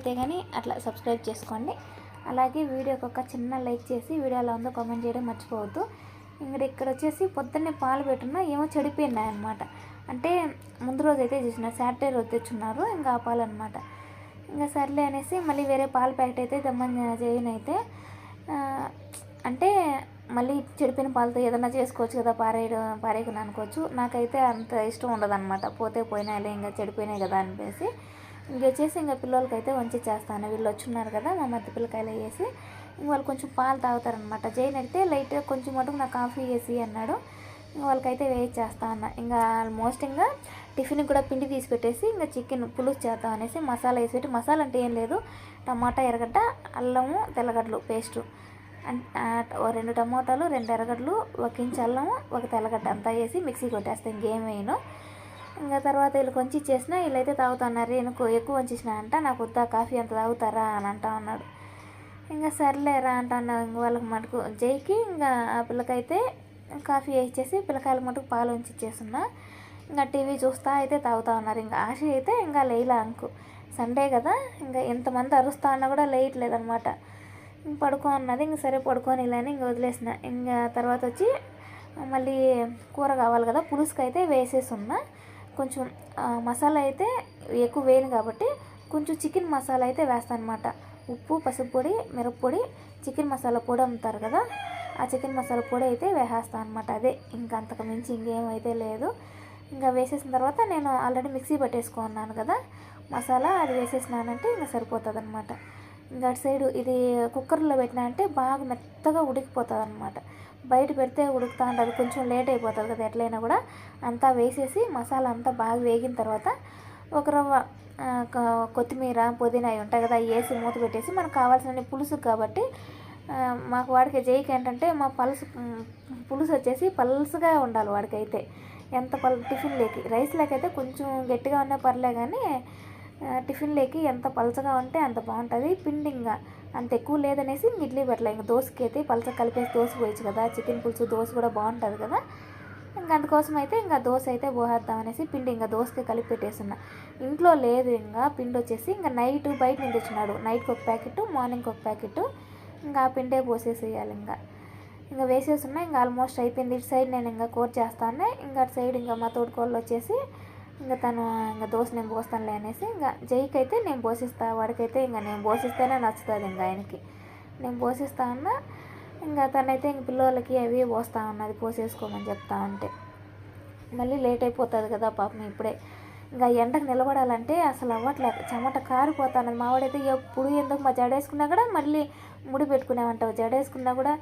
అయితే కానీ అట్లా సబ్స్క్రైబ్ చేసుకోండి. అలాగే వీడియోకి ఒక చిన్న లైక్ చేసి వీడియో ఎలా ఉందో కామెంట్ చేయడం మర్చిపోవద్దు. ఇంకా ఇక్కడ వచ్చేసి పొద్దున్నే పాలు పెట్టున్నా ఏమో చెడిపోయినాయి అనమాట అంటే ముందు రోజు అయితే చేసిన సాటర్డే రోజు తెచ్చున్నారు ఇంకా ఆ పాలు అనమాట ఇంకా సర్లే అనేసి మళ్ళీ వేరే పాల ప్యాకెట్ అయితే దమ్మని చేయనైతే అంటే మళ్ళీ చెడిపోయిన పాలతో ఏదైనా చేసుకోవచ్చు కదా పారేయడం పారేయకుండా అనుకోవచ్చు. నాకైతే అంత ఇష్టం ఉండదు అనమాట పోతే పోయినాయిలే ఇంకా చెడిపోయినాయి కదా అనిపేసి ఇంకా వచ్చేసి ఇంకా పిల్లలకి అయితే వంచి చేస్తాను. వీళ్ళు వచ్చిన్నారు కదా మా మధ్య పిల్లకాయలు వేసి ఇంక వాళ్ళు కొంచెం పాలు తాగుతారనమాట జైన్ అడిగితే లైట్గా కొంచెం మటుకు నాకు కాఫీ వేసి అన్నాడు. ఇంక వాళ్ళకైతే వేసి చేస్తా అన్న. ఇంకా ఆల్మోస్ట్ ఇంకా టిఫిన్ కూడా పిండి తీసి పెట్టేసి ఇంకా చికెన్ పులుసు చేద్దాం అనేసి మసాలా వేసి పెట్టి. మసాలా అంటే ఏం లేదు. టమాటా ఎర్రగడ్డ అల్లము తెల్లగడ్డలు పేస్టు. రెండు టమాటాలు రెండు ఎర్రగడ్డలు ఒక ఇంచు అల్లము ఒక తెల్లగడ్డ అంతా వేసి మిక్సీ కొట్టేస్తాం. ఇంకేం వేయను. ఇంకా తర్వాత వీళ్ళు కొంచెం ఇచ్చేసిన వీళ్ళైతే తాగుతున్నారు. నేను ఎక్కువ వంచేసిన అంట నాకు వద్దా? కాఫీ అంత తాగుతారా? అని అంటా ఉన్నాడు. ఇంకా సర్లేరా అంటాను ఇంక వాళ్ళకి మటుకు జైకి ఇంకా ఆ పిల్లకైతే కాఫీ వేసేసి పిల్లకాయలకు మటుకు పాలు ఉంచి ఇచ్చేస్తున్నా ఇంకా టీవీ చూస్తా అయితే తాగుతా ఉన్నారు. ఇంకా ఆశ అయితే ఇంకా లేలా అంకు. సండే కదా ఇంకా ఎంతమంది అరుస్తా ఉన్నా కూడా లేయట్లేదనమాట. ఇంక పడుకో అన్నది. ఇంక సరే పడుకొని ఇలా ఇంక వదిలేసిన. ఇంకా తర్వాత వచ్చి మళ్ళీ కూర కావాలి కదా పులుసుకైతే అయితే వేసేసి ఉన్నా కొంచెం మసాలా అయితే ఎక్కువ వేయను కాబట్టి కొంచెం చికెన్ మసాలా అయితే వేస్తాను అనమాట ఉప్పు పసుపు పొడి మిరప్పొడి చికెన్ మసాలా పొడి అమ్ముతారు కదా ఆ చికెన్ మసాలా పొడి అయితే వేసేస్తాను అనమాట అదే. ఇంకా అంతకు మించి ఇంకేమైతే లేదు. ఇంకా వేసేసిన తర్వాత నేను ఆల్రెడీ మిక్సీ పట్టేసుకున్నాను కదా మసాలా అది వేసేసినానంటే ఇంకా సరిపోతుంది అనమాట ఇంకా అటు సైడు ఇది కుక్కర్లో పెట్టినా అంటే బాగా మెత్తగా ఉడికిపోతుంది అనమాట బయట పెడితే ఉడుకుతా ఉంటుంది కొంచెం లేట్ అయిపోతుంది కదా ఎట్లయినా కూడా. అంతా వేసేసి మసాలా అంతా బాగా వేగిన తర్వాత ఒక రవ్వ కొత్తిమీర పుదీనా అవి ఉంటాయి కదా అవి వేసి మూత పెట్టేసి మనకు కావాల్సిన పులుసు కాబట్టి మాకు వాడికి జైకి ఏంటంటే మా పలుసు పులుసు వచ్చేసి పలుసుగా ఉండాలి వాడికైతే. ఎంత పల్ టిఫిన్లోకి రైస్ లేకైతే కొంచెం గట్టిగా ఉన్నా పర్లే కానీ టిఫిన్ లేకి ఎంత పలచగా ఉంటే అంత బాగుంటుంది. పిండింగా అంత ఎక్కువ లేదనేసి ఇంక ఇడ్లీ పెట్టలే. ఇంకా దోశకి అయితే పలస కలిపేసి దోశ పోయచ్చు కదా చికెన్ పులుసు దోశ కూడా బాగుంటుంది కదా. ఇంకా అందుకోసం అయితే ఇంకా దోశ అయితే పోహేద్దాం అనేసి పిండి ఇంకా దోశకి కలిపి పెట్టేస్తున్నా. ఇంట్లో లేదు ఇంకా పిండి వచ్చేసి ఇంకా నైట్ బయట నుంచి వచ్చినాడు నైట్కి ఒక ప్యాకెట్ మార్నింగ్కి ఒక ప్యాకెట్ ఇంకా ఆ పిండే పోసేసేయాలి ఇంకా. ఇంకా వేసేస్తున్నా ఇంకా ఆల్మోస్ట్ అయిపోయింది. ఇటు సైడ్ నేను ఇంకా కోర్ చేస్తాను ఇంకా అటు సైడ్ ఇంకా మా తోడుకోళ్ళు వచ్చేసి ఇంకా తను ఇంకా దోశ నేను పోస్తానులే అనేసి ఇంకా జైకి అయితే నేను పోషిస్తా వాడికైతే ఇంకా నేను పోషిస్తేనే నచ్చుతుంది ఇంకా ఆయనకి. నేను పోషిస్తా ఉన్నా ఇంకా తనైతే ఇంక పిల్లలకి అవి పోస్తా ఉన్నది పోసేసుకోమని చెప్తా ఉంటే. మళ్ళీ లేట్ అయిపోతుంది కదా పాపం ఇప్పుడే. ఇంకా ఎండకు నిలబడాలంటే అసలు అవ్వట్లేదు. చెమట కారిపోతాను మావాడైతే ఎప్పుడు ఎందుకు మా జడేసుకున్నా కూడా మళ్ళీ ముడి పెట్టుకునేమంటావు జడేసుకున్నా కూడా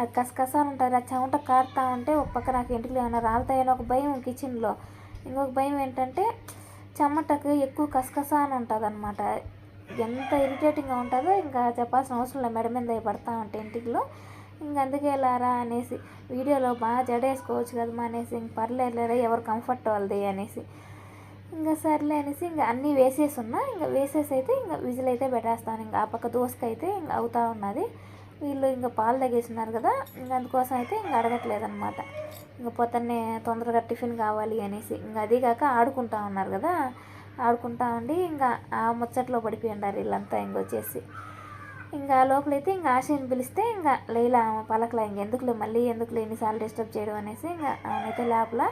అది కసకసాలు ఉంటుంది ఆ చెమట కారుతా ఉంటే ఒక పక్క నాకు ఇంటికి ఏమైనా రాలుతాయని ఒక భయం కిచెన్లో. ఇంకొక భయం ఏంటంటే చెమటకు ఎక్కువ కసకస అని ఉంటుంది అనమాట ఎంత ఇరిటేటింగ్గా ఉంటుందో ఇంకా చెప్పాల్సిన అవసరం లేదు. మెడ మీద పడతా ఉంటే ఇంటికిలో ఇంక అందుకే వెళ్ళారా అనేసి వీడియోలో బాగా జడేసుకోవచ్చు కదమ్మా అనేసి ఇంక పర్లేదులేరా ఎవరు కంఫర్ట్ వాళ్ళది అనేసి. ఇంకా సర్లే అనేసి ఇంకా అన్నీ వేసేసి ఉన్నా ఇంకా వేసేసి అయితే ఇంకా విజిల్ అయితే పెట్టేస్తాను. ఇంకా ఆ పక్క దోసకైతే ఇంకా అవుతా ఉన్నది. వీళ్ళు ఇంకా పాలు తగ్గేసినారు కదా ఇంకా అందుకోసం అయితే ఇంకా అడగట్లేదు అనమాట ఇంకా పొద్దున్నే తొందరగా టిఫిన్ కావాలి అనేసి ఇంకా అది కాక ఆడుకుంటా ఉన్నారు కదా ఆడుకుంటా ఉండి ఇంకా ఆ ముచ్చట్లో పడిపోయి ఉండారు వీళ్ళంతా ఇంకొచ్చేసి ఇంకా ఆ లోపలైతే ఇంకా ఆశని పిలిస్తే ఇంకా లేలా పలకలా ఇంక ఎందుకులే మళ్ళీ ఎందుకులే ఎన్నిసార్లు డిస్టర్బ్ చేయడం అనేసి ఇంకా అయితే లోపల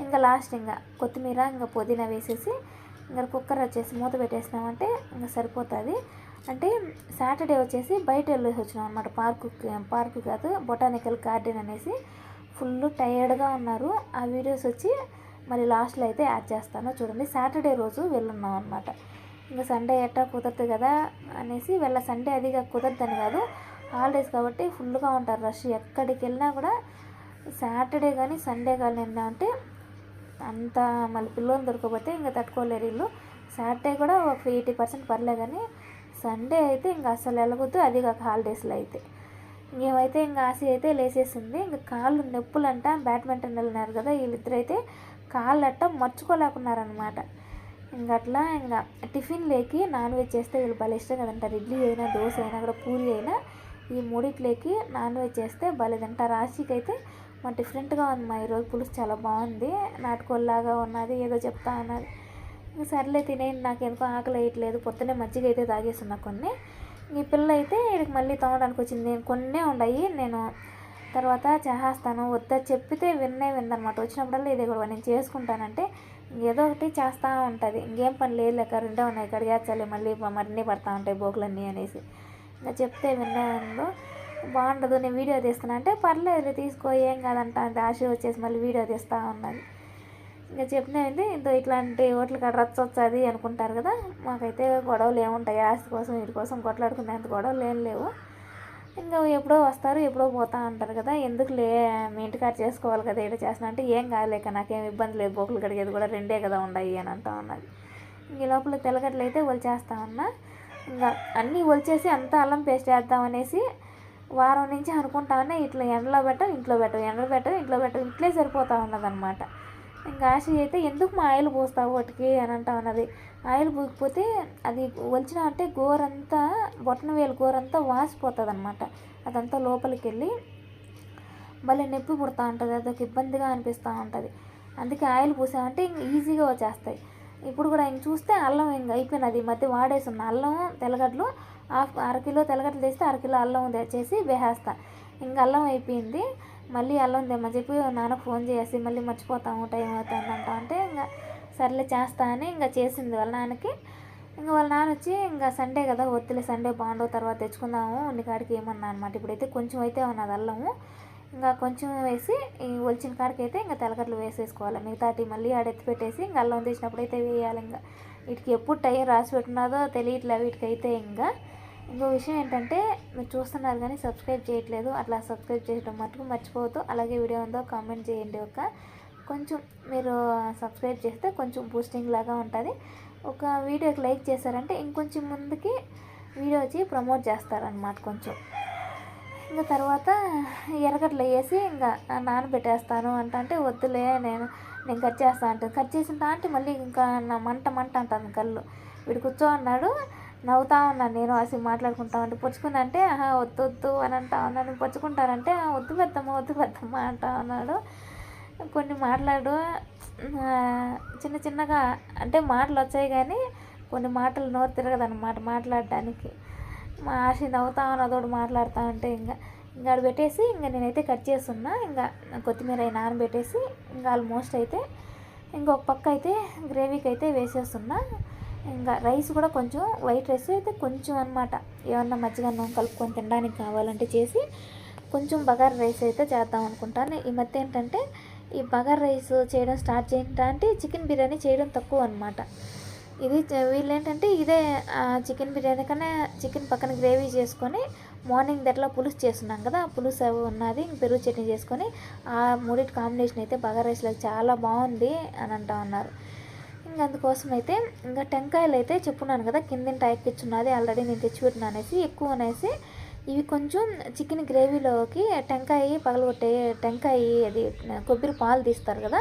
ఇంకా లాస్ట్ ఇంకా కొత్తిమీర ఇంకా పుదీనా వేసేసి ఇంకా కుక్కర్ వచ్చేసి మూత పెట్టేసినామంటే ఇంకా సరిపోతుంది. అంటే సాటర్డే వచ్చేసి బయట వెళ్ళేసి వచ్చినాం అనమాట పార్కు పార్కు కాదు బొటానికల్ గార్డెన్ అనేసి. ఫుల్ టైర్డ్గా ఉన్నారు. ఆ వీడియోస్ వచ్చి మళ్ళీ లాస్ట్లో అయితే యాడ్ చేస్తాను. చూడండి సాటర్డే రోజు వెళ్ళున్నాం అనమాట ఇంకా సండే ఎట్టా కుదరదు కదా అనేసి వెళ్ళ సండే అదిగా కుదరదని కాదు. హాలిడేస్ కాబట్టి ఫుల్గా ఉంటారు రష్. ఎక్కడికి వెళ్ళినా కూడా సాటర్డే కానీ సండే కానీ వెళ్ళినామంటే అంత మళ్ళీ పిల్లలు దొరకకపోతే ఇంకా తట్టుకోలేరు వీళ్ళు. సాటర్డే కూడా ఒక ఎయిటీ పర్సెంట్ పర్లే కానీ సండే అయితే ఇంకా అసలు వెళ్ళకూడదు అది కాక హాలిడేస్లో అయితే. ఇంకేమైతే ఇంకా ఆశ అయితే లేసేసింది. ఇంకా కాళ్ళు నొప్పులంట బ్యాడ్మింటన్ వెళ్ళినారు కదా వీళ్ళిద్దరైతే కాళ్ళు అట్ట మర్చుకోలేకున్నారనమాట ఇంక అట్లా ఇంకా టిఫిన్ లేకి నాన్ వెజ్ చేస్తే వీళ్ళు భలే ఇష్టం కదంటారు ఇడ్లీ అయినా దోశ అయినా కూడా పూరి అయినా ఈ మూడిట్లోకి నాన్ వెజ్ చేస్తే భలేదంట రాశికి అయితే మా డిఫరెంట్గా ఉంది మా ఈరోజు పులుసు చాలా బాగుంది. నాటుకోళ్ళలాగా ఉన్నది ఏదో చెప్తా ఉన్నది సర్లే తినేయండి నాకు ఎందుకో ఆకలి వేయట్లేదు పొద్దునే మజ్జిగ అయితే తాగేస్తున్నా కొన్ని. ఈ పిల్ల అయితే వీడికి మళ్ళీ తోమడానికి వచ్చింది. నేను కొన్నే ఉన్నాయి నేను తర్వాత చేస్తాను వద్దా చెప్పితే విన్నే విందనమాట వచ్చినప్పుడల్లా ఇదే కూడా నేను చేసుకుంటానంటే ఏదో ఒకటి చేస్తూ ఉంటుంది. ఇంకేం పని లేదు లేక రెండే ఉన్నాయి. చేర్చాలి మళ్ళీ మరిన్ని పడతా ఉంటాయి బోకులన్నీ అనేసి. ఇంకా చెప్తే విన్నే బాగుండదు నేను వీడియో తీస్తున్నా అంటే పర్లేదు తీసుకో ఏం కాదంట అంత ఆశ వచ్చేసి మళ్ళీ వీడియో తీస్తూ ఉన్నది. ఇంకా చెప్పినది ఇంత ఇట్లాంటి ఓట్లు కాడ రచ్చొచ్చది అనుకుంటారు కదా. మాకైతే గొడవలు ఏముంటాయి. ఆస్తి కోసం వీటి కోసం కొట్లాడుకునేంత గొడవలు ఏం లేవు. ఇంకా ఎప్పుడో వస్తారు ఎప్పుడో పోతా ఉంటారు కదా. ఎందుకు లే మీ ఇంటికాడ చేసుకోవాలి కదా ఏదో చేస్తున్నా అంటే ఏం కాదులేక నాకేం ఇబ్బంది లేదు. బోకులు కడిగేది కూడా రెండే కదా ఉన్నాయి అని అంటా ఉన్నది ఇంక ఈ లోపల తెలగట్లు అయితే చేస్తా ఉన్నా. ఇంకా అన్నీ ఒలిచేసి అంతా అల్లం పేస్ట్ వేద్దాం అనేసి వారం నుంచి అనుకుంటా ఉన్నా. ఇట్లా ఎండలో పెట్టం ఇంట్లో పెట్టం ఎండలో పెట్టం ఇంట్లో పెట్టం ఇట్లే సరిపోతా ఉన్నదనమాట ఇంకా ఆశ అయితే ఎందుకు మా ఆయిల్ పోస్తావు వాటికి అని అంటా ఉన్నది. ఆయిల్ పోకపోతే అది ఒలిచిన అంటే గోరంతా బొట్టన వేలు గోరంతా వాసిపోతుంది అనమాట అదంతా లోపలికి వెళ్ళి భలే నొప్పి పుడతా ఉంటుంది అదొక ఇబ్బందిగా అనిపిస్తూ ఉంటుంది. అందుకే ఆయిల్ పూసామంటే ఇంక ఈజీగా వచ్చేస్తాయి. ఇప్పుడు కూడా ఇంక చూస్తే అల్లం ఇంక అయిపోయినది. ఈ మధ్య వాడేసున్న అల్లం తెల్లగడ్డలు హాఫ్ అరకిలో తెల్లగడ్డలు తెస్తే అరకిలో అల్లం తెచ్చేసి వేసేస్తా. ఇంకా అల్లం అయిపోయింది. మళ్ళీ అల్లం తెమ్మని చెప్పి నాన్నకు ఫోన్ చేసి మళ్ళీ మర్చిపోతాము టైం అవుతుందంట అంటే ఇంకా సర్లే చేస్తా అని ఇంకా చేసింది వాళ్ళ నాన్నకి. ఇంకా వాళ్ళ నాన్న వచ్చి ఇంకా సండే కదా వద్దులే సండే బాగుండో తర్వాత తెచ్చుకుందాము ఉన్ని కాడికి ఏమన్నా అనమాట ఇప్పుడైతే కొంచెం అయితే ఉన్నది అల్లము. ఇంకా కొంచెం వేసి ఈ ఒలిచిన కాడికి అయితే ఇంకా తెల్లగడ్డలు వేసేసుకోవాలి. మిగతాటి మళ్ళీ ఆడెత్తి పెట్టేసి ఇంకా అల్లం తీసినప్పుడు అయితే వేయాలి ఇంకా వీటికి ఎప్పుడు టైం రాసి పెట్టున్నదో తెలియట్లే వీటికైతే ఇంకా ఇంకో విషయం ఏంటంటే మీరు చూస్తున్నారు కానీ సబ్స్క్రైబ్ చేయట్లేదు అట్లా సబ్స్క్రైబ్ చేయడం మటుకు మర్చిపోవద్దు. అలాగే వీడియో ఉందో కామెంట్ చేయండి ఒక. కొంచెం మీరు సబ్స్క్రైబ్ చేస్తే కొంచెం బూస్టింగ్ లాగా ఉంటుంది. ఒక వీడియోకి లైక్ చేశారంటే ఇంకొంచెం ముందుకి వీడియో వచ్చి ప్రమోట్ చేస్తారనమాట కొంచెం. ఇంకా తర్వాత ఎర్రగడ్డలు వేసి ఇంకా నానబెట్టేస్తాను అంట అంటే వద్దులే నేను నేను కట్ చేస్తాను అంటే కట్ చేసిన అంటే మళ్ళీ ఇంకా నా మంట మంట అంటాను కళ్ళు. వీడు కూర్చో అన్నాడు నవ్వుతా ఉన్నాను నేను అసలు మాట్లాడుకుంటా ఉంటే పొచ్చుకుందంటే అంటే ఆహా వద్దు వద్దు అని అంటా ఉన్నాను పొచ్చుకుంటానంటే "ఆ, వద్దు పెద్దమ్మ వద్దు పెద్దమ్మ అంటా ఉన్నాడు. కొన్ని మాట్లాడు చిన్న చిన్నగా అంటే మాటలు వచ్చాయి కానీ కొన్ని మాటలు నోరు తిరగదన్నమాట మాట్లాడడానికి. మా ఆశ నవ్వుతా ఉన్నదోడు మాట్లాడుతా ఉంటే ఇంకా ఇంకా ఆడ పెట్టేసి ఇంకా నేనైతే కట్ చేస్తున్నా. ఇంకా కొత్తిమీర అయి నానబెట్టేసి ఇంకా ఆల్మోస్ట్ అయితే ఇంకొక పక్క అయితే గ్రేవీకి అయితే వేసేస్తున్నా. ఇంకా రైస్ కూడా కొంచెం వైట్ రైస్ అయితే కొంచెం అనమాట ఏమన్నా మజ్జిగ అన్నం కలుపుకొని తినడానికి కావాలంటే చేసి కొంచెం బగార్ రైస్ అయితే చేద్దాం అనుకుంటాను. ఈ మధ్య ఏంటంటే ఈ బగార్ రైస్ చేయడం స్టార్ట్ చేయడానికి చికెన్ బిర్యానీ చేయడం తక్కువ అనమాట ఇది వీళ్ళు ఏంటంటే ఇదే ఆ, చికెన్ బిర్యానీ కన్నా చికెన్ పక్కన గ్రేవీ చేసుకొని మార్నింగ్ దగ్గరలో పులుసు చేస్తున్నాం కదా ఆ పులుసు అవి ఉన్నది ఇంక పెరుగు చట్నీ చేసుకొని ఆ మూడింటి కాంబినేషన్ అయితే బగార్ రైస్లో చాలా బాగుంది అని అంటా ఉన్నారు. ఇంకా అందుకోసం అయితే ఇంకా టెంకాయలు అయితే చెప్పున్నాను కదా కింద టైప్ ఇచ్చున్నది ఆల్రెడీ నేను తెచ్చిపెట్టిన అనేసి ఎక్కువ అనేసి ఇవి కొంచెం చికెన్ గ్రేవీలోకి టెంకాయ పగలగొట్టే టెంకాయ అది కొబ్బరి పాలు తీస్తారు కదా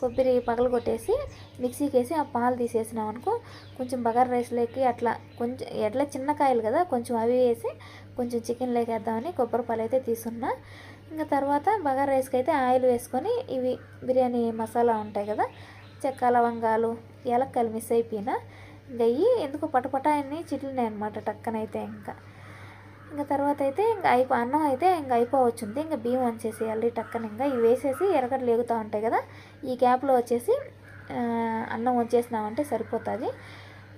కొబ్బరి పగలగొట్టేసి మిక్సీకి వేసి ఆ పాలు తీసేసినాం అనుకో కొంచెం బగారా రైస్లోకి అట్లా కొంచెం ఎట్లా చిన్న కాయలు కదా కొంచెం అవి వేసి కొంచెం చికెన్లోకి వేద్దామని కొబ్బరి పాలు అయితే తీసుకున్నా ఇంకా తర్వాత బగారా రైస్కి అయితే ఆయిల్ వేసుకొని ఇవి బిర్యానీ మసాలా ఉంటాయి కదా చెక్క లవంగాలు ఏలక్కాయలు మిస్ అయిపోయినా ఇంకా ఇవి ఎందుకు పటపట అన్ని చిట్లినాయి అనమాట టక్కనైతే ఇంకా. ఇంకా తర్వాత అయితే ఇంకా అయిపో అన్నం అయితే ఇంకా అయిపోవచ్చుంది. ఇంకా బియ్యం వంచేసేయాలి టక్కన. ఇంకా ఇవి వేసేసి ఎరగడ్డలు లేగుతూ ఉంటాయి కదా ఈ గ్యాప్లో వచ్చేసి అన్నం వంచేసినామంటే సరిపోతుంది.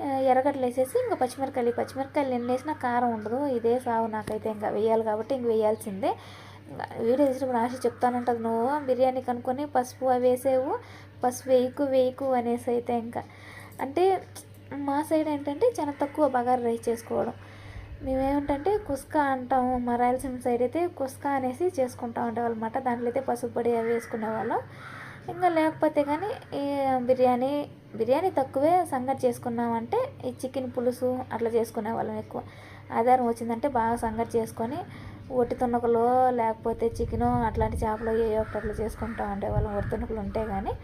ఆ, ఎర్రగడ్డలు వేసేసి ఇంకా పచ్చిమిరకాయలు పచ్చిమిరకాయలు ఎన్ని వేసినా కారం ఉండదు. ఇదే సాగు నాకైతే ఇంకా వేయాలి కాబట్టి ఇంక వేయాల్సిందే. ఇంకా వీడియో చేసినప్పుడు ఆశ చెప్తానంటది నువ్వు బిర్యానీ కనుక్కొని పసుపు అవి వేసేవు పస్ వేయకు వేయకు అనేసి అయితే ఇంకా. అంటే మా సైడ్ ఏంటంటే చాలా తక్కువ బగారు రైస్ చేసుకోవడం. మేమేమిటంటే కుస్కా అంటాము మా రాయలసీమ సైడ్ అయితే కుస్కా అనేసి చేసుకుంటా ఉండేవాళ్ళమాట. దాంట్లో అయితే పసుపు పొడి అవి వేసుకునేవాళ్ళం ఇంకా లేకపోతే కానీ ఈ బిర్యానీ బిర్యానీ తక్కువే సంగటి చేసుకున్నామంటే ఈ చికెన్ పులుసు అట్లా చేసుకునేవాళ్ళం ఎక్కువ. ఆధారం వచ్చిందంటే బాగా సంగటి చేసుకొని ఒట్టి తునకలో లేకపోతే చికెను అట్లాంటి చేపలు ఏ ఒకటి అట్లా చేసుకుంటా ఉండేవాళ్ళం. ఒట్టి తునకలు ఉంటే కానీ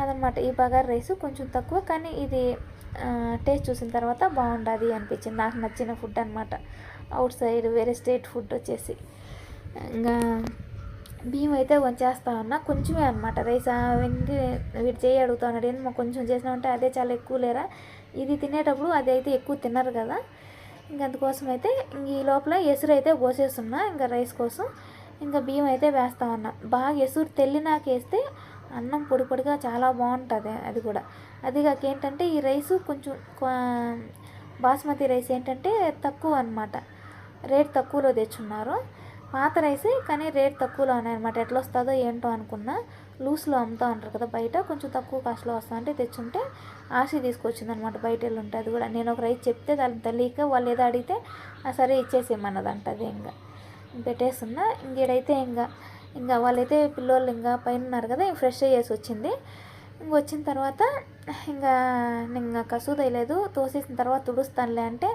అదనమాట ఈ బగారా రైస్ కొంచెం తక్కువ కానీ ఇది టేస్ట్ చూసిన తర్వాత బాగుండదు అనిపించింది. నాకు నచ్చిన ఫుడ్ అనమాట అవుట్ సైడ్ వేరే స్టేట్ ఫుడ్ వచ్చేసి. ఇంకా బియ్యం అయితే వంచేస్తా ఉన్నా. కొంచెమే అనమాట రైస్ వెంగి వీటి చేయి అడుగుతా ఉన్నాడు. ఏంది మాకు కొంచెం చేసినామంటే అదే చాలా ఎక్కువ లేరా? ఇది తినేటప్పుడు అది అయితే ఎక్కువ తినరు కదా. ఇంక అందుకోసం అయితే ఈ లోపల ఎసురు అయితే పోసేస్తున్నా. ఇంకా రైస్ కోసం ఇంకా బియ్యం అయితే వేస్తా ఉన్నా. బాగా ఎసురు తెల్లినాకేస్తే వేస్తే అన్నం పొడి పొడిగా చాలా బాగుంటుంది అది కూడా. అది కాక ఏంటంటే ఈ రైస్ కొంచెం బాస్మతి రైస్ ఏంటంటే తక్కువ అనమాట రేట్ తక్కువలో తెచ్చున్నారు. పాత రైసే కానీ రేట్ తక్కువలో ఉన్నాయన్నమాట. ఎట్లా వస్తుందో ఏంటో అనుకున్నా. లూస్లో అమ్ముతా ఉంటారు కదా బయట. కొంచెం తక్కువ కాస్ట్లో వస్తా తెచ్చుంటే ఆశ తీసుకొచ్చింది అనమాట బయట వెళ్ళి ఉంటే అది కూడా. నేను ఒక రైస్ చెప్తే దానికి తెలియక వాళ్ళు ఏదో అడిగితే సరే ఇచ్చేసేయమన్నదంట అది ఇంకా. పెట్టేస్తున్నా. ఇంకేడైతే ఇంకా ఇంకా వాళ్ళైతే పిల్లోళ్ళు ఇంకా పైన ఉన్నారు కదా ఇంకా ఫ్రెష్ అయ్యేసి వచ్చింది. ఇంక వచ్చిన తర్వాత ఇంకా ఇంకా కసు తేయలేదు తోసేసిన తర్వాత తుడుస్తానులే అంటే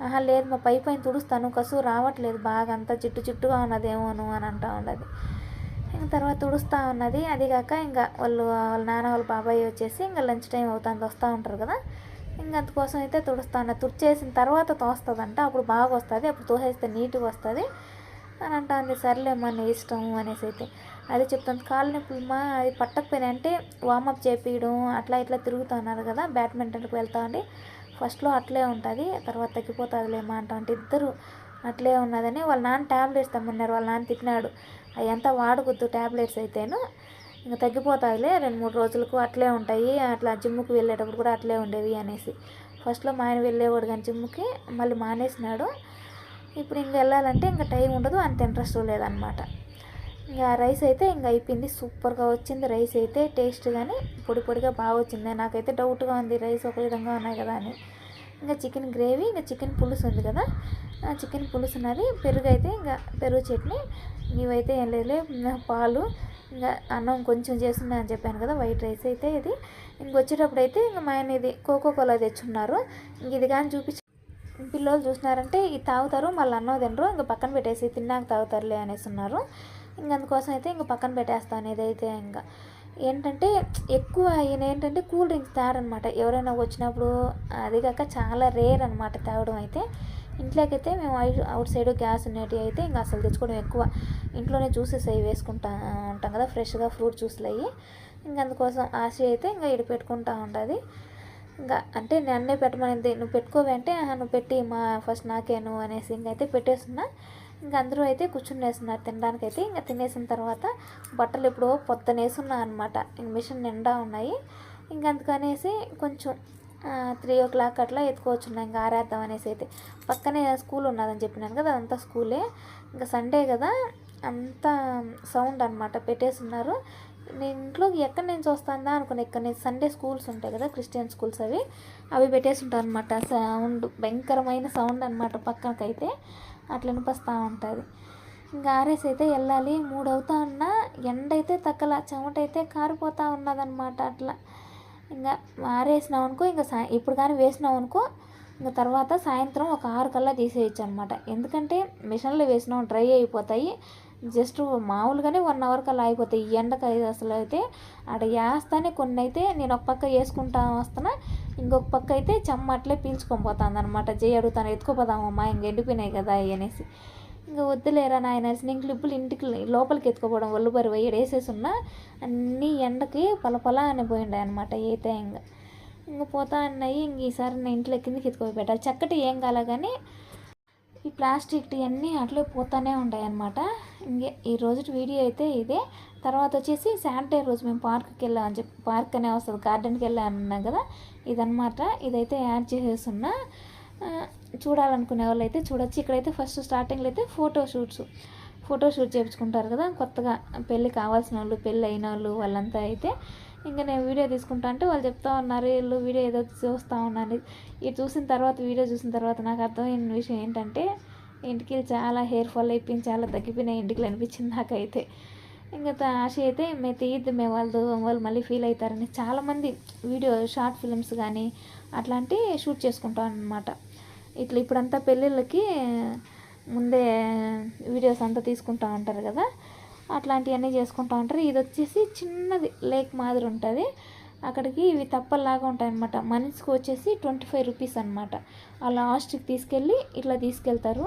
ఆహా లేదు మా పై పైన తుడుస్తాను కసు రావట్లేదు బాగా అంతా జిట్టు జిట్టుగా ఉన్నదేమోను అని అంటా ఉన్నది ఇంక తర్వాత తుడుస్తూ ఉన్నది. అది కాక ఇంకా వాళ్ళు వాళ్ళ నాన్న వాళ్ళ బాబాయ్ వచ్చేసి ఇంకా లంచ్ టైం అవుతుంది వస్తూ ఉంటారు కదా. ఇంక అందుకోసం అయితే తుడుస్తా ఉన్న. తుడిచేసిన తర్వాత తోస్తుందంట. అప్పుడు బాగా వస్తుంది. అప్పుడు తోసేస్తే నీట్గా వస్తుంది. అని అంటుంది. సర్లేమ్మా నీ ఇష్టం అనేసి అయితే. అది చెప్తాను కాళ్ళు నొప్పులమ్మా అది పట్టకపోయినా అంటే వామప్ చేపించడం అట్లా ఇట్లా తిరుగుతున్నారు కదా బ్యాడ్మింటన్కి వెళ్తా ఉండి ఫస్ట్లో అట్లే ఉంటుంది తర్వాత తగ్గిపోతుందిలేమా అంటా అంటే ఇద్దరు అట్లే ఉన్నదని వాళ్ళ నాన్న ట్యాబ్లెట్స్ తమ్మన్నారు. వాళ్ళ నాన్న తిట్టినాడు. అవి అంతా వాడకొద్దు ట్యాబ్లెట్స్ అయితేను. ఇంకా తగ్గిపోతాయిలే రెండు మూడు రోజులకు అట్లే ఉంటాయి. అట్లా జిమ్కి వెళ్ళేటప్పుడు కూడా అట్లే ఉండేవి అనేసి. ఫస్ట్లో మా ఆయన వెళ్ళేవాడు కానీ జిమ్కి మళ్ళీ మానేసినాడు. ఇప్పుడు ఇంక వెళ్ళాలంటే ఇంకా టైం ఉండదు అంత ఇంట్రెస్ట్ లేదనమాట ఇంకా రైస్ అయితే ఇంకా అయిపోయింది సూపర్గా వచ్చింది రైస్ అయితే టేస్ట్ కానీ పొడి పొడిగా బాగా వచ్చింది. నాకైతే డౌట్గా ఉంది రైస్ ఒక విధంగా ఉన్నాయి కదా అని. ఇంకా చికెన్ గ్రేవీ ఇంకా చికెన్ పులుసు ఉంది కదా. ఆ చికెన్ పులుసు ఉన్నది పెరుగు అయితే ఇంకా పెరుగు చట్నీ ఇవైతే ఏం లేదులే పాలు ఇంకా అన్నం కొంచెం చేస్తున్నా అని చెప్పాను కదా వైట్ రైస్ అయితే ఇది. ఇంకొచ్చేటప్పుడు అయితే ఇంకా మా ఆయన ఇది కోకో కోలా తెచ్చున్నారు. ఇంక ఇది కానీ చూపించి పిల్లలు చూసినారంటే ఇది తాగుతారు మళ్ళీ అన్నం తినరు ఇంకా పక్కన పెట్టేసి తిన్నాక తాగుతారులే అనేసి ఉన్నారు. ఇంక అందుకోసం అయితే ఇంకా పక్కన పెట్టేస్తాను ఇదైతే ఇంకా. ఏంటంటే ఎక్కువ ఆయన ఏంటంటే కూల్ డ్రింక్స్ తాగరనమాట ఎవరైనా వచ్చినప్పుడు అది కాక చాలా రేర్ అనమాట తాగడం అయితే. ఇంట్లోకైతే మేము అవుట్ అవుట్ సైడ్ గ్యాస్ ఉండేటివి అయితే ఇంకా అసలు తెచ్చుకోవడం ఎక్కువ. ఇంట్లోనే జ్యూసెస్ అవి వేసుకుంటా ఉంటాం కదా ఫ్రెష్గా ఫ్రూట్ జ్యూస్లు అవి ఇంకా అందుకోసం ఆశ అయితే ఇంకా ఇడి పెట్టుకుంటా ఉంటుంది. అంటే నన్నే పెట్టమనింది నువ్వు పెట్టుకోవే అంటే "ఆహా, నువ్వు పెట్టి మా ఫస్ట్ నాకేను అనేసి ఇంకైతే పెట్టేస్తున్నా. ఇంకా అందరూ అయితే కూర్చుని వేస్తున్నారు తినడానికి అయితే ఇంకా తినేసిన తర్వాత బట్టలు ఇప్పుడు పొద్దున అనమాట ఇంక మిషన్ నిండా ఉన్నాయి. ఇంక అందుకనేసి కొంచెం త్రీ ఓ క్లాక్ అట్లా ఎత్తుకోవచ్చున్నా. ఇంకా ఆరేద్దాం అనేసి అయితే. పక్కనే స్కూల్ ఉన్నదని చెప్పినాను కదా అదంతా స్కూలే. ఇంకా సండే కదా అంతా సౌండ్ అనమాట పెట్టేస్తున్నారు. నేను ఇంట్లో ఎక్కడి నుంచి వస్తుందా అనుకున్నా. ఇక్కడ నుంచి సండే స్కూల్స్ ఉంటాయి కదా క్రిస్టియన్ స్కూల్స్ అవి. అవి పెట్టేసి ఉంటారు అనమాట సౌండ్ భయంకరమైన సౌండ్ అనమాట పక్కనకైతే అట్లా వినిపిస్తూ ఉంటుంది. ఇంకా ఆరేసి అయితే వెళ్ళాలి. మూడు అవుతా ఉన్నా ఎండ అయితే తగ్గల చెమట అయితే కారిపోతూ ఉన్నదనమాట అట్లా. ఇంకా ఆరేసినాం అనుకో ఇంకా సా ఇప్పుడు కానీ వేసినాం అనుకో ఇంకా తర్వాత సాయంత్రం ఒక ఆరు కల్లా తీసేయచ్చు అనమాట ఎందుకంటే మిషన్లో వేసినాం డ్రై అయిపోతాయి. జస్ట్ మామూలుగానే వన్ అవర్ అలా అయిపోతాయి. ఈ ఎండకు అయితే అసలు అయితే ఆడ వేస్తానే కొన్ని అయితే నేను ఒక పక్క వేసుకుంటా వస్తున్నా ఇంకొక పక్క అయితే చెమ్మ అట్లే పీల్చుకొని పోతాను అనమాట జై అడుగుతాను ఎత్తుకోపోదామమ్మా ఇంక ఎండిపోయినాయి కదా అనేసి. ఇంకా వద్దులేరా నాయన నేను క్లిప్పులు ఇంటికి లోపలికి ఎత్తుకోపోవడం ఒళ్ళు బరి వేసేసి ఉన్నా అన్నీ ఎండకి పలపల అని పోయిండాయి అనమాట అయితే ఇంకా ఇంక పోతా అన్నాయి ఇంక ఈసారి నేను ఇంట్లో కిందకి ఎత్తుకొని పెట్టాలి. చక్కటి ఏం కాలే కానీ ఈ ప్లాస్టిక్ అన్నీ అట్లే పోతానే ఉంటాయి అన్నమాట ఇంకే ఈ రోజు వీడియో అయితే ఇదే. తర్వాత వచ్చేసి సాటర్డే రోజు మేము పార్క్కి వెళ్ళామని చెప్పి పార్క్ అనే వస్తుంది గార్డెన్కి వెళ్ళామన్నాం కదా. ఇదన్నమాట. ఇదైతే యాడ్ చేసేస్తున్నా. చూడాలనుకునే వాళ్ళు అయితే చూడొచ్చు. ఇక్కడైతే ఫస్ట్ స్టార్టింగ్లో అయితే ఫోటో షూట్స్ ఫోటో షూట్ చేయించుకుంటారు కదా కొత్తగా. పెళ్ళి కావాల్సిన వాళ్ళు పెళ్ళి అయిన వాళ్ళు వాళ్ళంతా అయితే ఇంకా నేను వీడియో తీసుకుంటా అంటే వాళ్ళు చెప్తా ఉన్నారు వీళ్ళు వీడియో ఏదో చూస్తూ ఉన్నాను ఇది చూసిన తర్వాత వీడియో చూసిన తర్వాత నాకు అర్థమైన విషయం ఏంటంటే ఇంటికి చాలా హెయిర్ ఫాల్ అయిపోయింది చాలా తగ్గిపోయినాయి ఇంటికి అనిపించింది నాకైతే. ఇంకా ఆశ అయితే మేము తీయద్దు మేము వాళ్ళు వాళ్ళు మళ్ళీ ఫీల్ అవుతారని చాలామంది వీడియో షార్ట్ ఫిల్మ్స్ కానీ అట్లాంటివి షూట్ చేసుకుంటాం అనమాట ఇట్లా ఇప్పుడంతా పెళ్ళిళ్ళకి ముందే వీడియోస్ అంతా తీసుకుంటా ఉంటారు కదా అట్లాంటివన్నీ చేసుకుంటూ ఉంటారు. ఇది వచ్చేసి చిన్నది లేక్ మాదిరి ఉంటుంది. అక్కడికి ఇవి తప్పల్లాగా ఉంటాయి అనమాట మనిషికి వచ్చేసి ట్వంటీ ఫైవ్ రూపీస్ అనమాట ఆ లాస్ట్కి తీసుకెళ్ళి ఇట్లా తీసుకెళ్తారు.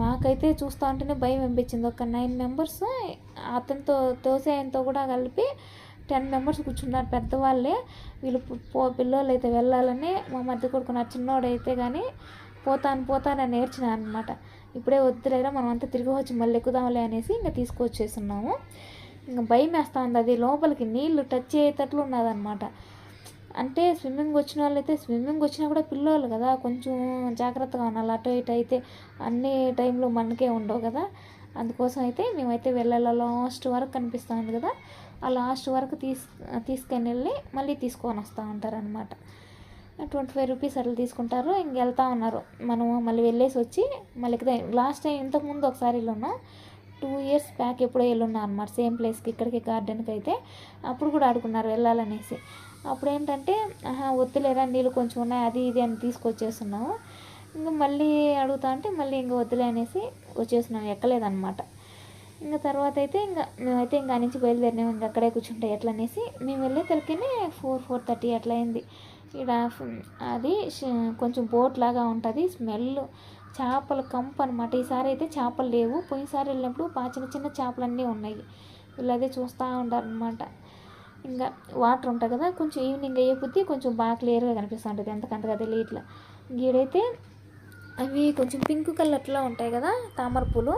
మాకైతే చూస్తూ ఉంటేనే భయం అనిపించింది. ఒక నైన్ మెంబర్స్ అతనితో తోసే ఆయనతో కూడా కలిపి టెన్ మెంబర్స్ కూర్చున్నారు పెద్దవాళ్ళే. వీళ్ళు పో పిల్లలు అయితే వెళ్ళాలని మా మధ్య కొడుకున్న చిన్నోడైతే కానీ పోతాను పోతానని నేర్చిన అనమాట ఇప్పుడే వద్దులేరా మనం అంతా తిరిగి వచ్చి మళ్ళీ ఎక్కుదాంలే అనేసి ఇంకా తీసుకొచ్చేస్తున్నాము. ఇంకా భయం వేస్తూ ఉంది అది లోపలికి నీళ్ళు టచ్ అయ్యేటట్లు ఉన్నదన్నమాట. అంటే స్విమ్మింగ్ వచ్చిన వాళ్ళైతే స్విమ్మింగ్ వచ్చినా కూడా పిల్లోళ్ళు కదా కొంచెం జాగ్రత్తగా ఉండాలి. అటు ఇటు అయితే అన్ని టైంలో మనకే ఉండవు కదా. అందుకోసం అయితే మేమైతే వెళ్ళాలి లాస్ట్ వరకు కనిపిస్తుంది కదా. ఆ లాస్ట్ వరకు తీసు తీసుకొని వెళ్ళి మళ్ళీ తీసుకొని వస్తూ ఉంటారనమాట ట్వంటీ ఫైవ్ రూపీస్ అట్లా తీసుకుంటారు. ఇంక వెళ్తా ఉన్నారు. మనము మళ్ళీ వెళ్ళేసి వచ్చి మళ్ళీ లాస్ట్ టైం ఇంతకుముందు ఒకసారి వెళ్ళున్నాం. టూ ఇయర్స్ బ్యాక్ ఎప్పుడో వెళ్ళున్నాం అనమాట సేమ్ ప్లేస్కి ఇక్కడికి గార్డెన్కి అయితే. అప్పుడు కూడా ఆడుకున్నారు వెళ్ళాలనేసి. అప్పుడు ఏంటంటే ఆహా వద్దులేరా నీళ్ళు కొంచెం ఉన్నాయి అది ఇది అని తీసుకొచ్చేస్తున్నాము. ఇంకా మళ్ళీ అడుగుతా అంటే మళ్ళీ ఇంకా వద్దులే అనేసి వచ్చేస్తున్నాం. ఎక్కలేదన్నమాట. ఇంకా తర్వాత అయితే ఇంకా మేమైతే ఇంకా నుంచి బయలుదేరినాము ఇంకా అక్కడే కూర్చుంటే ఎట్లా అనేసి మేము వెళ్ళే తలకనే ఫోర్ ఫోర్ థర్టీ అట్లా అయింది. ఇక్కడ అది కొంచెం బోట్ లాగా ఉంటుంది. స్మెల్ చేపల కంపు అనమాట ఈసారి అయితే చేపలు లేవు. పోయినసారి వెళ్ళినప్పుడు బాగా చిన్న చిన్న చేపలన్నీ ఉన్నాయి. వీళ్ళు అదే చూస్తూ ఉంటారనమాట ఇంకా వాటర్ ఉంటాయి కదా కొంచెం ఈవినింగ్ అయ్యే కొద్దీ కొంచెం బాగా క్లియర్గా కనిపిస్తుంటుంది. ఎంతకంతగా తెలియ ఇట్లా గీడైతే అవి కొంచెం పింక్ కలర్లో ఉంటాయి కదా తామర పూలు.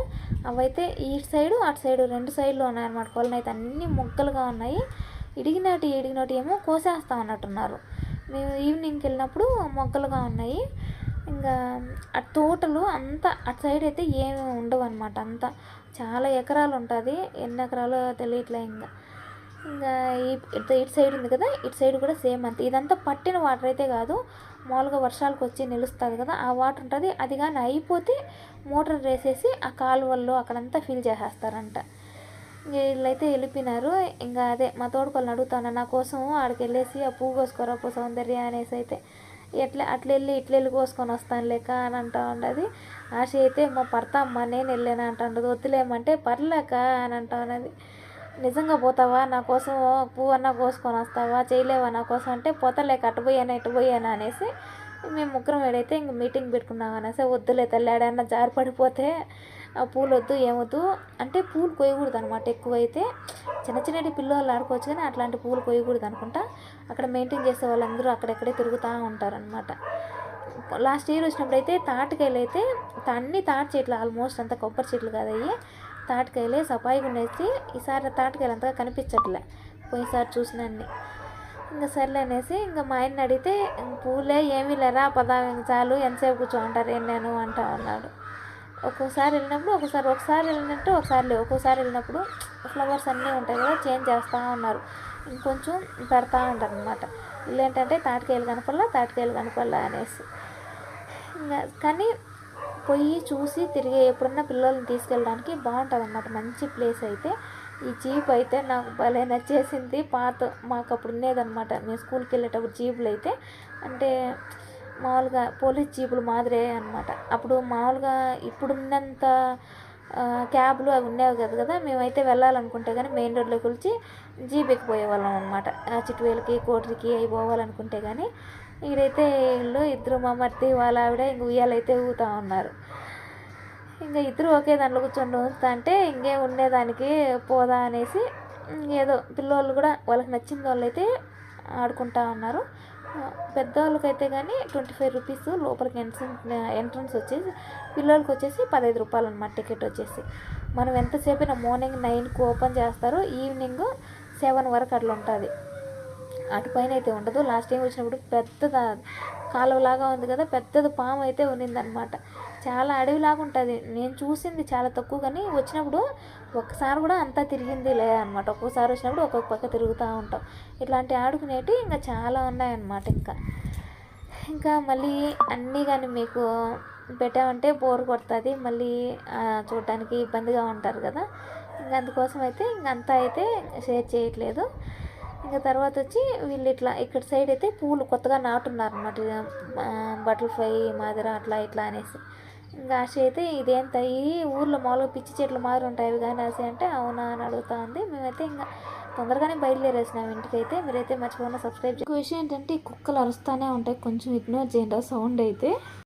అవైతే ఈ సైడు అటు సైడు రెండు సైడ్లో ఉన్నాయన్నమాట. కొలను అయితే అన్ని మొగ్గలుగా ఉన్నాయి. ఇడిగినటి ఇడిగినటి ఏమో కోసేస్తా ఉన్నట్టున్నారు. మేము ఈవినింగ్కి వెళ్ళినప్పుడు మొగ్గలుగా ఉన్నాయి. ఇంకా ఆ తోటలు అంతా అటు సైడ్ అయితే ఏమి ఉండవు అనమాట అంతా చాలా ఎకరాలు ఉంటుంది. ఎన్ని ఎకరాలు తెలియట్లే ఇంకా. ఇంకా ఇటు ఇటు సైడ్ ఉంది కదా ఇటు సైడ్ కూడా సేమ్ అంతే. ఇదంతా పట్టిన వాటర్ అయితే కాదు. మామూలుగా వర్షాలకు వచ్చి నిలుస్తుంది కదా ఆ వాటర్ ఉంటుంది. అది కానీ అయిపోతే మోటార్ వేసేసి ఆ కాలువల్లో అక్కడంతా ఫిల్ చేసేస్తారంట. వీళ్ళైతే వెళ్ళిపోయినారు. ఇంకా అదే మా తోడుకోళ్ళని అడుగుతాను నా కోసం ఆడికి వెళ్ళేసి ఆ పువ్వు కోసుకోరా పూ సౌందర్య అనేసి అయితే ఎట్లా అట్లా వెళ్ళి ఇట్లా వెళ్ళి కోసుకొని వస్తాను లేక అని అంటా ఉండదు ఆశ అయితే మా భర్త అమ్మ నేను వెళ్ళాను అంటుండదు. ఉండదు వద్దులేమంటే పర్లేక అని అంటా ఉన్నది. నిజంగా పోతావా? నా కోసం పువ్వు అన్నా కోసుకొని వస్తావా? చేయలేవా నా కోసం? అంటే పోతలేక అటు పోయానా ఇటు పోయానా అనేసి మేము ముగ్గురం ఏడైతే ఇంక మీటింగ్ పెట్టుకున్నాం అనేసి వద్దులే తల్లి ఆడన్నా ఆ పూలు వద్దు ఏమొద్దు అంటే పూలు కొయ్యకూడదు అనమాట ఎక్కువైతే. చిన్న చిన్నటి పిల్లలు ఆడుకోవచ్చు కానీ అట్లాంటి పూలు కొయ్యకూడదు అనుకుంటా అక్కడ మెయింటైన్ చేసే వాళ్ళందరూ అక్కడెక్కడే తిరుగుతూ ఉంటారనమాట లాస్ట్ ఇయర్ వచ్చినప్పుడు అయితే తాటికాయలు అయితే అన్ని తాటి చెట్లు ఆల్మోస్ట్ అంతా కొబ్బరి చెట్లు కాదయ్యి. తాటికాయలే సపాయిగా ఉండేసి ఈసారి తాటికాయలు అంతగా కనిపించట్లే. పోయినసారి చూసినన్ని ఇంకా సర్లే అనేసి ఇంకా మా ఆయన్ని అడిగితే పూలే ఏమీ లేరా పదా చాలు ఎంతసేపు కూర్చో అంటారు ఏం నేను అంటా ఉన్నాడు. ఒక్కోసారి వెళ్ళినప్పుడు ఒకసారి ఒకసారి వెళ్ళినట్టు ఒకసారి లేవు. ఒక్కోసారి వెళ్ళినప్పుడు ఫ్లవర్స్ అన్నీ ఉంటాయి కదా చేంజ్ చేస్తూ ఉన్నారు. ఇంకొంచెం పెడతా ఉంటారు అనమాట వీళ్ళు ఏంటంటే తాటికాయలు కనపల్లా తాటికాయలు కనపల్లా అనేసి. ఇంకా కానీ పోయి చూసి తిరిగి ఎప్పుడన్నా పిల్లల్ని తీసుకెళ్ళడానికి బాగుంటుంది అన్నమాట మంచి ప్లేస్ అయితే. ఈ జీప్ అయితే నాకు భలే నచ్చేసింది. పాత మాకు అప్పుడు ఉండేదన్నమాట. మేము స్కూల్కి వెళ్ళేటప్పుడు జీపులు అయితే. అంటే మామూలుగా పోలీస్ జీపులు మాదిరే అనమాట అప్పుడు మామూలుగా ఇప్పుడున్నంత క్యాబ్లు అవి ఉండేవి కదా కదా. మేమైతే వెళ్ళాలనుకుంటే కానీ మెయిన్ రోడ్లోకి వచ్చి జీప్ ఎక్కిపోయేవాళ్ళం అనమాట చిట్టువేలకి కోటరికి అవి పోవాలనుకుంటే కానీ ఇక్కడైతే వీళ్ళు ఇద్దరు మా మర్తి వాళ్ళ ఆవిడ ఇంక ఉయ్యాలైతే ఊగుతూ ఉన్నారు. ఇంకా ఇద్దరు ఒకే దాంట్లో కూర్చొని ఉంచుతా అంటే ఇంకే ఉండేదానికి పోదా అనేసి ఏదో పిల్లోళ్ళు కూడా వాళ్ళకి నచ్చిన వాళ్ళు అయితే ఆడుకుంటా ఉన్నారు. పెద్దవాళ్ళకైతే కానీ ట్వంటీ ఫైవ్ రూపీస్ లోపలికి ఎంట్రన్స్ ఎంట్రన్స్ వచ్చేసి పిల్లలకి వచ్చేసి పదహైదు రూపాయలు అనమాట టికెట్ వచ్చేసి. మనం ఎంతసేపు మార్నింగ్ నైన్కి ఓపెన్ చేస్తారు ఈవినింగ్ సెవెన్ వరకు అట్లా ఉంటుంది. అటుపైన అయితే ఉండదు. లాస్ట్ టైం వచ్చినప్పుడు పెద్ద కాలువలాగా ఉంది కదా పెద్దది పాము అయితే ఉన్నిందనమాట చాలా అడవిలాగా ఉంటుంది నేను చూసింది చాలా తక్కువ కానీ వచ్చినప్పుడు ఒక్కసారి కూడా అంతా తిరిగింది లేదనమాట ఒక్కోసారి వచ్చినప్పుడు ఒక్కొక్క పక్క తిరుగుతూ ఉంటాం. ఇట్లాంటి ఆడుకునేవి ఇంకా చాలా ఉన్నాయన్నమాట ఇంకా. ఇంకా మళ్ళీ అన్నీ కానీ మీకు పెట్టామంటే బోర్ కొడుతుంది. మళ్ళీ చూడటానికి ఇబ్బందిగా ఉంటారు కదా. ఇంకా అందుకోసం అయితే ఇంక అంతా అయితే షేర్ చేయట్లేదు. ఇంకా తర్వాత వచ్చి వీళ్ళు ఇట్లా ఇక్కడ సైడ్ అయితే పూలు కొత్తగా నాటున్నారు అన్నమాట బటర్ఫ్లై మాదిర అట్లా ఇట్లా అనేసి. ఇంకా ఆశ అయితే ఇదేంత? ఈ ఊర్లో మామూలుగా పిచ్చి చెట్లు మాదిరి ఉంటాయి అవి కానీ ఆశ అంటే అవునా అని అడుగుతా ఉంది. మేమైతే ఇంకా తొందరగానే బయలుదేరేసినాం ఇంటికైతే. మీరైతే మర్చిపోకుండా సబ్స్క్రైబ్ విషయం ఏంటంటే ఈ కుక్కలు అరుస్తూనే ఉంటాయి. కొంచెం ఇగ్నోర్ చేయండి సౌండ్ అయితే.